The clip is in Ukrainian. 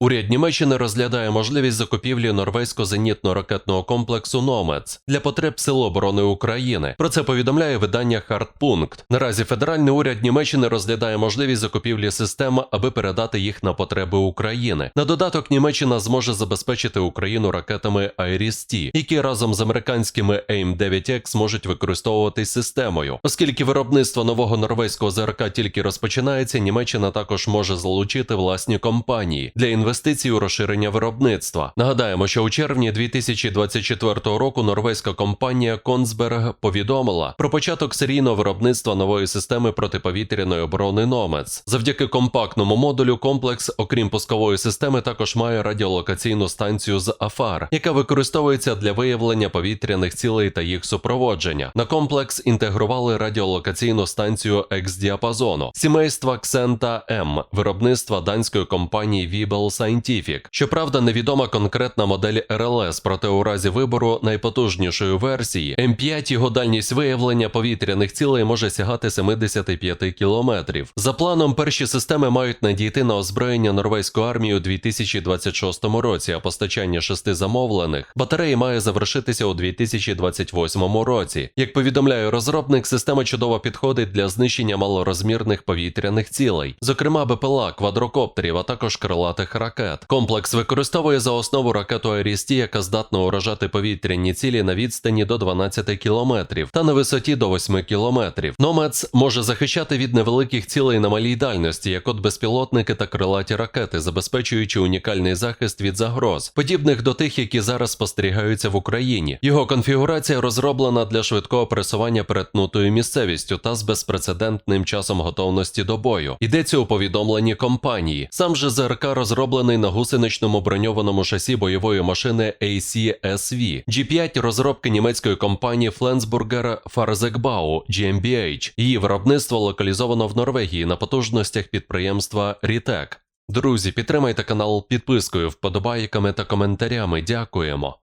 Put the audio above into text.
Уряд Німеччини розглядає можливість закупівлі норвезько-зенітно-ракетного комплексу «Номец» для потреб Сил оборони України. Про це повідомляє видання «Хартпункт». Наразі федеральний уряд Німеччини розглядає можливість закупівлі систем, аби передати їх на потреби України. На додаток Німеччина зможе забезпечити Україну ракетами «Айріс-Ті», які разом з американськими AIM-9X можуть використовуватись системою. Оскільки виробництво нового норвезького ЗРК тільки розпочинається, Німеччина також може залучити власні компанії для інвестицій у розширення виробництва. Нагадаємо, що у червні 2024 року норвезька компанія Консберг повідомила про початок серійного виробництва нової системи протиповітряної оборони Номец. Завдяки компактному модулю комплекс, окрім пускової системи, також має радіолокаційну станцію з АФАР, яка використовується для виявлення повітряних цілей та їх супроводження. На комплекс інтегрували радіолокаційну станцію X-діапазону сімейства Xenta M, виробництва данської компанії Vibel Scientific. Щоправда, невідома конкретна модель РЛС, проте у разі вибору найпотужнішої версії М5 його дальність виявлення повітряних цілей може сягати 75 кілометрів. За планом, перші системи мають надійти на озброєння норвезької армії у 2026 році, а постачання шести замовлених батареї має завершитися у 2028 році. Як повідомляє розробник, система чудово підходить для знищення малорозмірних повітряних цілей, зокрема БПЛА, квадрокоптерів, а також крилатих ракет. Комплекс використовує за основу ракету Арісті, яка здатна уражати повітряні цілі на відстані до 12 кілометрів та на висоті до 8 кілометрів. Номец може захищати від невеликих цілей на малій дальності, як от безпілотники та крилаті ракети, забезпечуючи унікальний захист від загроз, подібних до тих, які зараз спостерігаються в Україні. Його конфігурація розроблена для швидкого пересування перетнутою місцевістю та з безпрецедентним часом готовності до бою. Йдеться у повідомленні компанії. Сам же ЗРК розроблений на гусеничному броньованому шасі бойової машини ACSV. G5 розробки німецької компанії Flensburger Fahrzegbau GmbH. Її виробництво локалізовано в Норвегії на потужностях підприємства Рітек. Друзі, підтримайте канал підпискою, вподобайками та коментарями. Дякуємо.